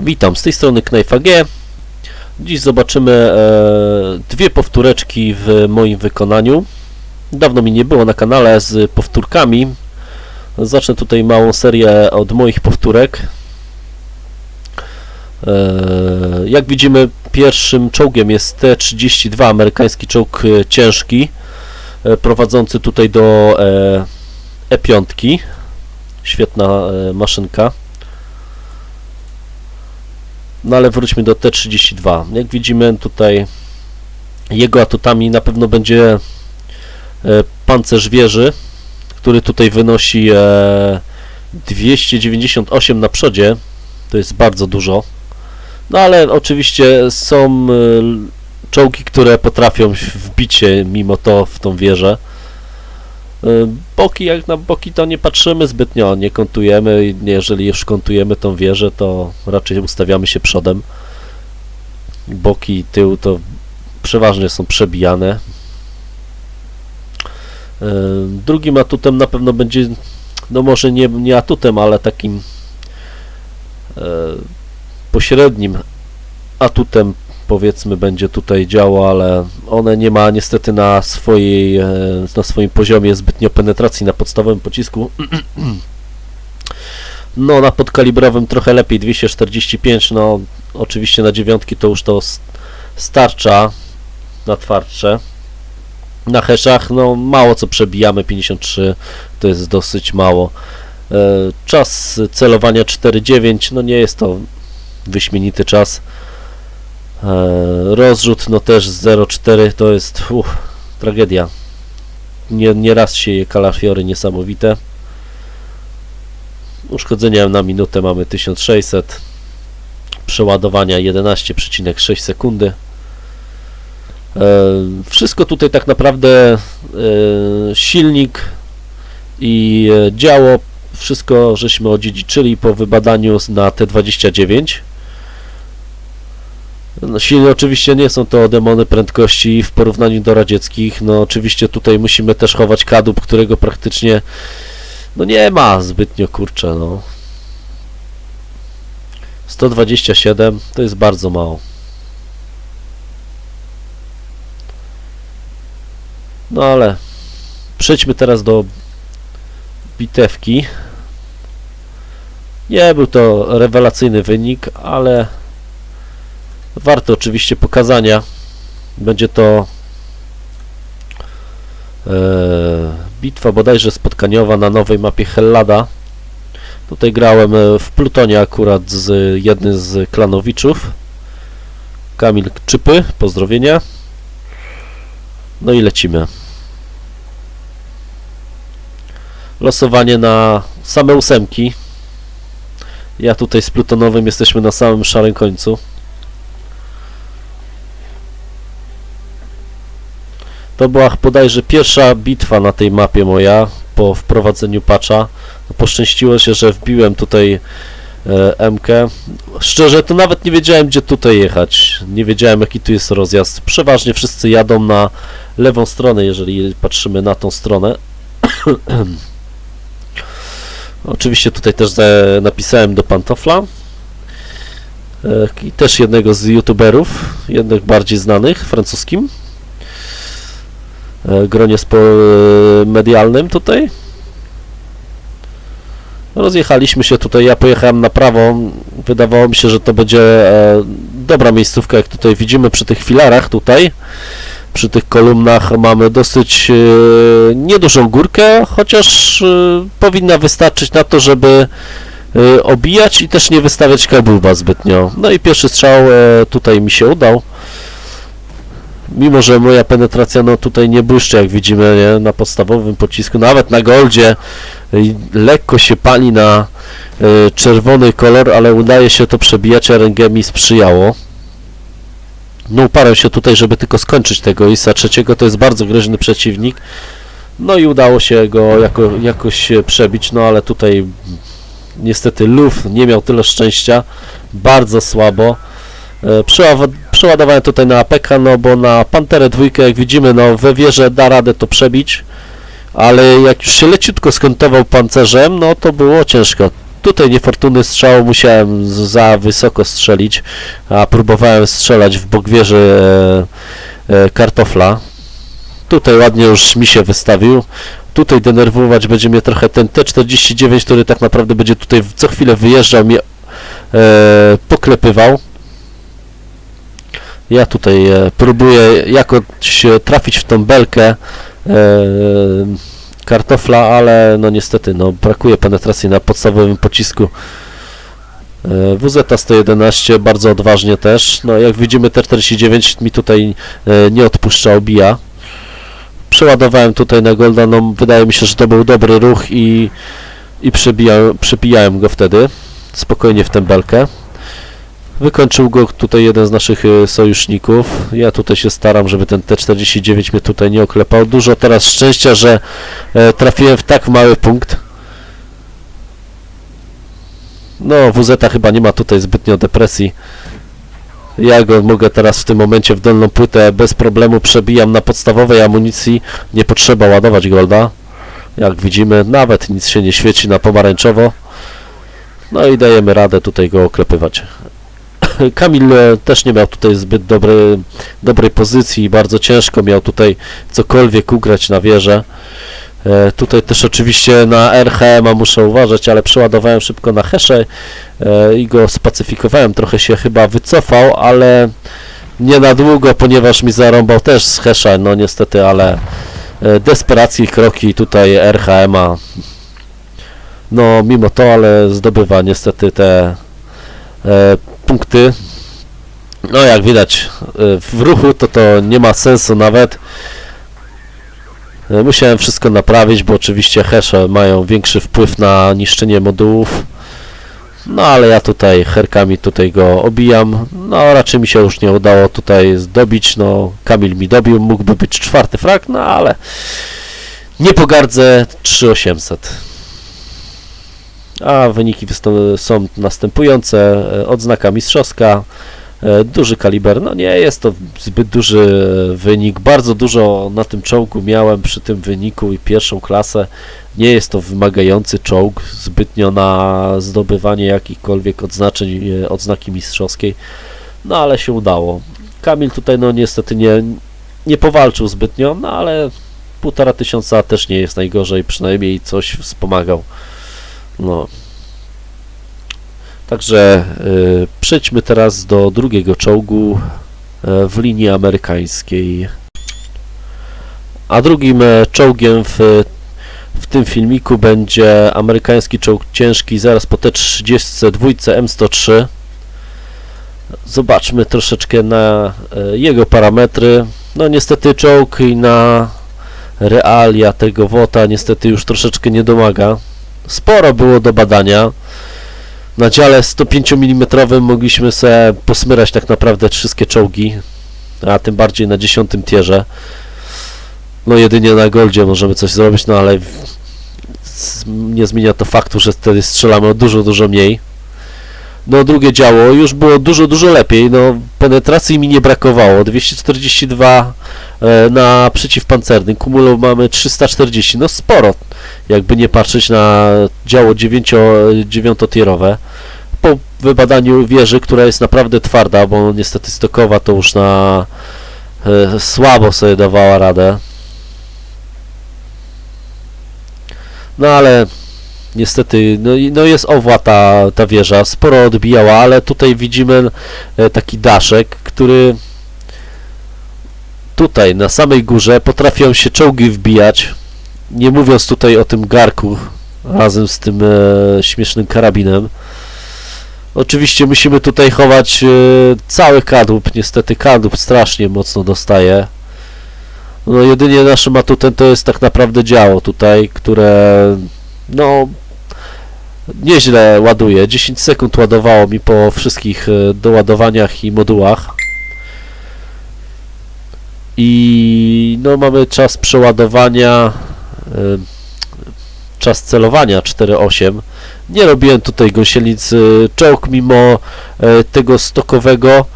Witam, z tej strony Knajf AG. Dziś zobaczymy e, dwie powtóreczki w moim wykonaniu. Dawno mi nie było na kanale z powtórkami. Zacznę tutaj małą serię od moich powtórek. E, jak widzimy, pierwszym czołgiem jest T-32, amerykański czołg e, ciężki, e, prowadzący tutaj do e, E5. Świetna maszynka. No ale wróćmy do T32. Jak widzimy tutaj jego atutami na pewno będzie pancerz wieży, który tutaj wynosi e, 298 na przodzie. To jest bardzo dużo. No ale oczywiście są e, czołgi, które potrafią wbić się mimo to w tą wieżę. E, Boki, jak na boki to nie patrzymy zbytnio, nie kontujemy. Jeżeli już kontujemy tą wieżę, to raczej ustawiamy się przodem. Boki i tył to przeważnie są przebijane. E, Drugim atutem na pewno będzie, no może nie, nie atutem, ale takim pośrednim atutem powiedzmy będzie tutaj działo, ale one nie ma niestety na swojej e, na swoim poziomie zbytnio penetracji na podstawowym pocisku. No na podkalibrowym trochę lepiej 245, no oczywiście na dziewiątki to już to starcza na twardsze. Na heszach no mało co przebijamy 53 to jest dosyć mało. E, Czas celowania 4.9 no nie jest to wyśmienity czas. E, Rozrzut no też 0,4 to jest uff, tragedia. Nie, nieraz się je kalafiory niesamowite. Uszkodzenia na minutę mamy 1600. Przeładowania 11,6 sekundy. E, Wszystko tutaj tak naprawdę e, silnik i działo, wszystko żeśmy odziedziczyli po wybadaniu na T29. No, silnie oczywiście nie są to demony prędkości w porównaniu do radzieckich. No oczywiście tutaj musimy też chować kadłub, którego praktycznie no nie ma zbytnio kurczę no. 127 to jest bardzo mało. No ale przejdźmy teraz do bitewki. Nie był to rewelacyjny wynik, ale Warte oczywiście pokazania. Będzie to e, bitwa bodajże spotkaniowa na nowej mapie Hellada. Tutaj grałem e, w Plutonie akurat z jednym z klanowiczów. Kamil Czypy, pozdrowienia. No i lecimy. Losowanie na same ósemki. Ja tutaj z Plutonowym jesteśmy na samym szarym końcu. To była bodajże pierwsza bitwa na tej mapie moja po wprowadzeniu patcha. Poszczęściło się, że wbiłem tutaj e, MK. Szczerze, to nawet nie wiedziałem, gdzie tutaj jechać. Nie wiedziałem, jaki tu jest rozjazd. Przeważnie wszyscy jadą na lewą stronę, jeżeli patrzymy na tą stronę. Oczywiście tutaj też napisałem do pantofla. E, I też jednego z youtuberów, jednych bardziej znanych, francuskim gronie spo, e, medialnym tutaj. Rozjechaliśmy się tutaj, ja pojechałem na prawo, wydawało mi się, że to będzie e, dobra miejscówka, jak tutaj widzimy przy tych filarach tutaj, przy tych kolumnach mamy dosyć e, niedużą górkę, chociaż e, powinna wystarczyć na to, żeby e, obijać i też nie wystawiać kabluba zbytnio. No i pierwszy strzał e, tutaj mi się udał mimo że moja penetracja no tutaj nie błyszczy jak widzimy nie? na podstawowym pocisku, nawet na goldzie y, lekko się pali na y, czerwony kolor, ale udaje się to przebijać, RNG mi sprzyjało. No uparłem się tutaj, żeby tylko skończyć tego ISA trzeciego, to jest bardzo groźny przeciwnik. No i udało się go jako, jakoś przebić, no ale tutaj niestety Luf nie miał tyle szczęścia, bardzo słabo. E, Przeładowałem tutaj na APK, no bo na Panterę dwójkę, jak widzimy, no we wieżę da radę to przebić, ale jak już się leciutko skątował pancerzem, no to było ciężko. Tutaj niefortunny strzał musiałem za wysoko strzelić, a próbowałem strzelać w bok wieży e, e, kartofla. Tutaj ładnie już mi się wystawił. Tutaj denerwować będzie mnie trochę ten T49, który tak naprawdę będzie tutaj co chwilę wyjeżdżał, mnie e, poklepywał. Ja tutaj e, próbuję jakoś trafić w tą belkę e, kartofla, ale no niestety no, brakuje penetracji na podstawowym pocisku. E, WZ-111 bardzo odważnie też. No jak widzimy T49 mi tutaj nie odpuszcza, obija. Przeładowałem tutaj na Golda, no wydaje mi się, że to był dobry ruch i, i przebijałem go wtedy spokojnie w tę belkę. Wykończył go tutaj jeden z naszych e, sojuszników. Ja tutaj się staram, żeby ten T49 mnie tutaj nie oklepał. Dużo teraz szczęścia, że e, trafiłem w tak mały punkt. No, WZ chyba nie ma tutaj zbytnio depresji. Ja go mogę teraz w tym momencie w dolną płytę bez problemu przebijam na podstawowej amunicji. Nie potrzeba ładować golda. Jak widzimy, nawet nic się nie świeci na pomarańczowo. No i dajemy radę tutaj go oklepywać. Kamil e, też nie miał tutaj zbyt dobry, dobrej pozycji i bardzo ciężko miał tutaj cokolwiek ugrać na wieżę. E, tutaj też oczywiście na RHM muszę uważać, ale przeładowałem szybko na hesze e, i go spacyfikowałem. Trochę się chyba wycofał, ale nie na długo, ponieważ mi zarąbał też z hesza, no niestety, ale e, desperacji kroki tutaj RHM-a no mimo to, ale zdobywa niestety te punkty. No jak widać e, w ruchu to to nie ma sensu nawet. E, Musiałem wszystko naprawić, bo oczywiście hesze mają większy wpływ na niszczenie modułów. No ale ja tutaj herkami tutaj go obijam. No raczej mi się już nie udało tutaj zdobić. No Kamil mi dobił, mógłby być czwarty frak, no ale nie pogardzę 3800. A wyniki są następujące. E, Odznaka mistrzowska, e, duży kaliber. No nie jest to zbyt duży wynik. Bardzo dużo na tym czołgu miałem przy tym wyniku i pierwszą klasę. Nie jest to wymagający czołg zbytnio na zdobywanie jakichkolwiek odznaczeń, e, odznaki mistrzowskiej. No ale się udało. Kamil tutaj no niestety nie, nie powalczył zbytnio, no ale półtora tysiąca też nie jest najgorzej, przynajmniej coś wspomagał. No. Także y, przejdźmy teraz do drugiego czołgu y, w linii amerykańskiej. A drugim e, czołgiem w, w tym filmiku będzie amerykański czołg ciężki zaraz po T-32 M103. Zobaczmy troszeczkę na e, jego parametry. No niestety czołg i na realia tego WOTA niestety już troszeczkę nie domaga. Sporo było do badania. Na dziale 105 mm mogliśmy sobie posmyrać tak naprawdę wszystkie czołgi, a tym bardziej na 10 tierze. No jedynie na Goldzie możemy coś zrobić, no ale nie zmienia to faktu, że wtedy strzelamy o dużo, dużo mniej. No drugie działo już było dużo, dużo lepiej, no penetracji mi nie brakowało, 242 e, na przeciwpancerny, kumulow mamy 340, no sporo, jakby nie patrzeć na działo 9, dziewiątotierowe. Po wybadaniu wieży, która jest naprawdę twarda, bo niestety stokowa to już na e, słabo sobie dawała radę. No ale niestety, no, no jest owła ta, ta wieża, sporo odbijała, ale tutaj widzimy e, taki daszek, który tutaj na samej górze potrafią się czołgi wbijać, nie mówiąc tutaj o tym garku razem z tym e, śmiesznym karabinem. Oczywiście musimy tutaj chować e, cały kadłub, niestety kadłub strasznie mocno dostaje. No jedynie naszym atutem to jest tak naprawdę działo tutaj, które no nieźle ładuje. 10 sekund ładowało mi po wszystkich e, doładowaniach i modułach. I no mamy czas przeładowania, czas celowania 4.8. Nie robiłem tutaj gąsienic. Czołg mimo e, tego stokowego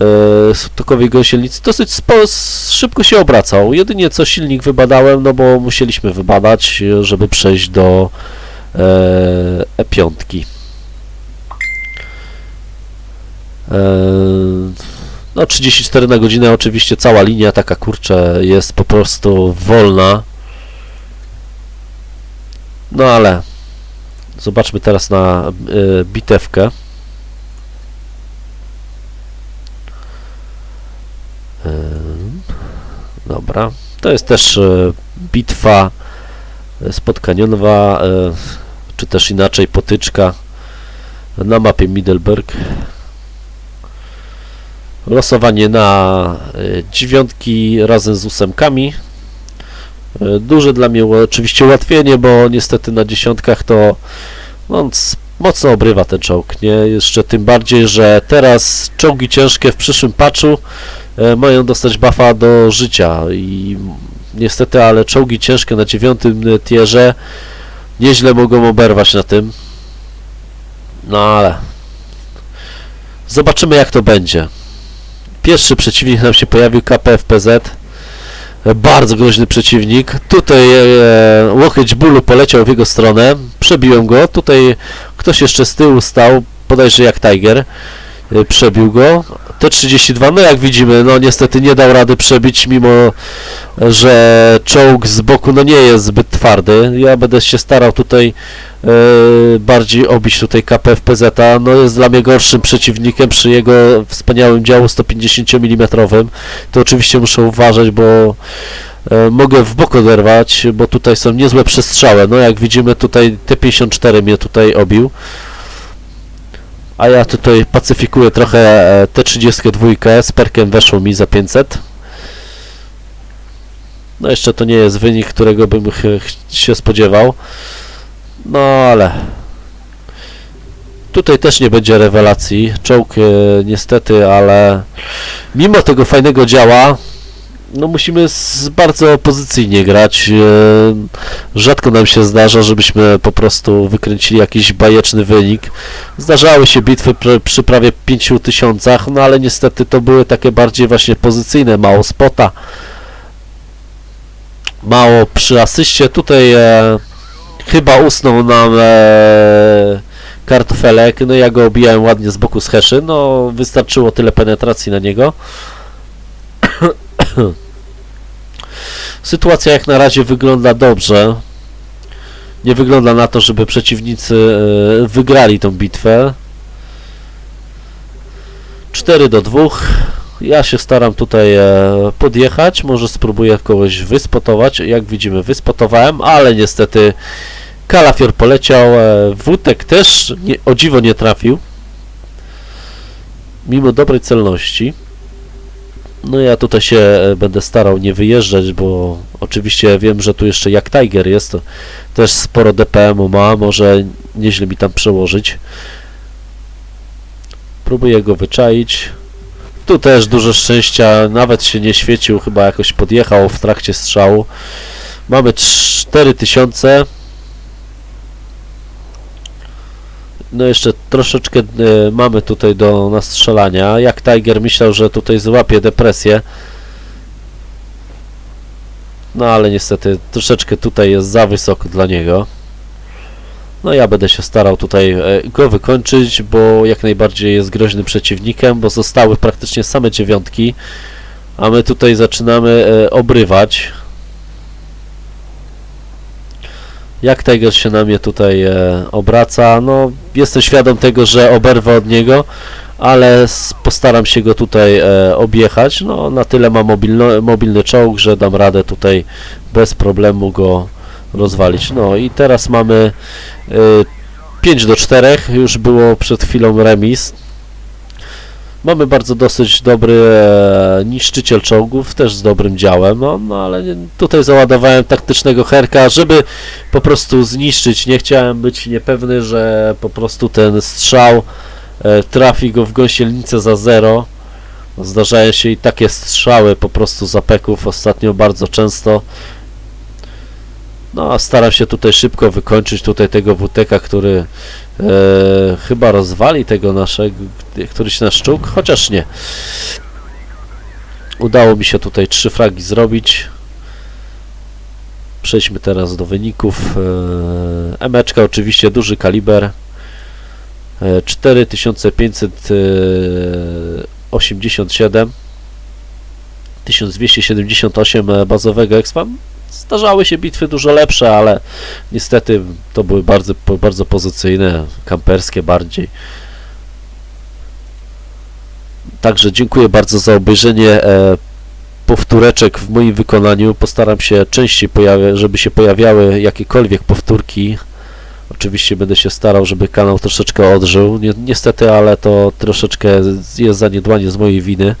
e, stokowej gąsienicy dosyć szybko się obracał. Jedynie co silnik wybadałem, no bo musieliśmy wybadać, żeby przejść do e, E5. E, no 34 na godzinę oczywiście cała linia taka kurczę jest po prostu wolna. No ale zobaczmy teraz na e, bitewkę. Dobra, to jest też e, bitwa e, spotkaniowa, e, czy też inaczej potyczka na mapie Middleburg. Losowanie na dziewiątki razem z ósemkami. E, Duże dla mnie oczywiście ułatwienie, bo niestety na dziesiątkach to no, c- mocno obrywa ten czołg, nie? Jeszcze tym bardziej, że teraz czołgi ciężkie w przyszłym patchu e, mają dostać buffa do życia i niestety, ale czołgi ciężkie na dziewiątym e, tierze nieźle mogą oberwać na tym. No ale zobaczymy jak to będzie. Pierwszy przeciwnik nam się pojawił KPFPZ. Bardzo groźny przeciwnik. Tutaj e, łokieć bólu poleciał w jego stronę. Przebiłem go. Tutaj ktoś jeszcze z tyłu stał, bodajże jak Tiger. E, Przebił go. T32, no jak widzimy, no niestety nie dał rady przebić, mimo że czołg z boku no nie jest zbyt twardy. Ja będę się starał tutaj e, bardziej obić tutaj KPFPZ. No jest dla mnie gorszym przeciwnikiem przy jego wspaniałym działu 150 mm. To oczywiście muszę uważać, bo e, mogę w bok oderwać, bo tutaj są niezłe przestrzałe. No jak widzimy tutaj T54 mnie tutaj obił. A ja tutaj pacyfikuję trochę e, T32 z perkiem weszło mi za 500. No jeszcze to nie jest wynik, którego bym się spodziewał. No ale tutaj też nie będzie rewelacji. Czołg e, niestety, ale mimo tego fajnego działa, no musimy bardzo pozycyjnie grać. E, rzadko nam się zdarza, żebyśmy po prostu wykręcili jakiś bajeczny wynik. Zdarzały się bitwy pr przy prawie 5000, no ale niestety to były takie bardziej właśnie pozycyjne, mało spota mało przy asyście. Tutaj e, chyba usnął nam e, kartofelek. No ja go obijałem ładnie z boku z heszy. No wystarczyło tyle penetracji na niego. Sytuacja jak na razie wygląda dobrze. Nie wygląda na to, żeby przeciwnicy e, wygrali tą bitwę. 4 do 2. Ja się staram tutaj e, podjechać, może spróbuję kogoś wyspotować. Jak widzimy, wyspotowałem, ale niestety kalafior poleciał. E, Wutek też nie, o dziwo nie trafił. Mimo dobrej celności. No ja tutaj się e, będę starał nie wyjeżdżać, bo oczywiście wiem, że tu jeszcze jak Tiger jest, to też sporo DPM-u ma, może nieźle mi tam przełożyć. Próbuję go wyczaić. Tu też dużo szczęścia, nawet się nie świecił, chyba jakoś podjechał w trakcie strzału. Mamy 4000. No jeszcze troszeczkę e, mamy tutaj do nastrzelania. Jak Tiger myślał, że tutaj złapie depresję. No ale niestety troszeczkę tutaj jest za wysoko dla niego. No ja będę się starał tutaj e, go wykończyć, bo jak najbardziej jest groźnym przeciwnikiem, bo zostały praktycznie same dziewiątki, a my tutaj zaczynamy e, obrywać. Jak Tiger się na mnie tutaj e, obraca, no jestem świadom tego, że oberwę od niego, ale postaram się go tutaj e, objechać. No na tyle ma mobilno, mobilny czołg, że dam radę tutaj bez problemu go rozwalić. No i teraz mamy y, 5 do 4, już było przed chwilą remis. Mamy bardzo dosyć dobry e, niszczyciel czołgów, też z dobrym działem, no, no ale tutaj załadowałem taktycznego herka, żeby po prostu zniszczyć. Nie chciałem być niepewny, że po prostu ten strzał e, trafi go w gąsienicę za zero. Zdarzają się i takie strzały po prostu z apeków ostatnio bardzo często. No, staram się tutaj szybko wykończyć tutaj tego WTK, który e, chyba rozwali tego naszego, któryś nasz szczuk, chociaż nie. Udało mi się tutaj trzy fragi zrobić. Przejdźmy teraz do wyników. E, Emeczka oczywiście duży kaliber. E, 4587 1278 e, bazowego expa. Zdarzały się bitwy dużo lepsze, ale niestety to były bardzo, bardzo pozycyjne, kamperskie bardziej. Także dziękuję bardzo za obejrzenie e, powtóreczek w moim wykonaniu. Postaram się częściej, pojawia, żeby się pojawiały jakiekolwiek powtórki. Oczywiście będę się starał, żeby kanał troszeczkę odżył. Ni niestety, ale to troszeczkę jest zaniedbanie z mojej winy.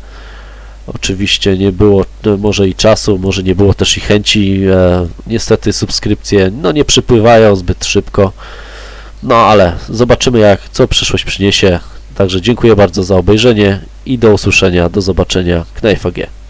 Oczywiście nie było e, może i czasu, może nie było też i chęci. E, niestety subskrypcje no nie przypływają zbyt szybko. No ale zobaczymy jak co przyszłość przyniesie. Także dziękuję bardzo za obejrzenie i do usłyszenia, do zobaczenia. Knajf AG.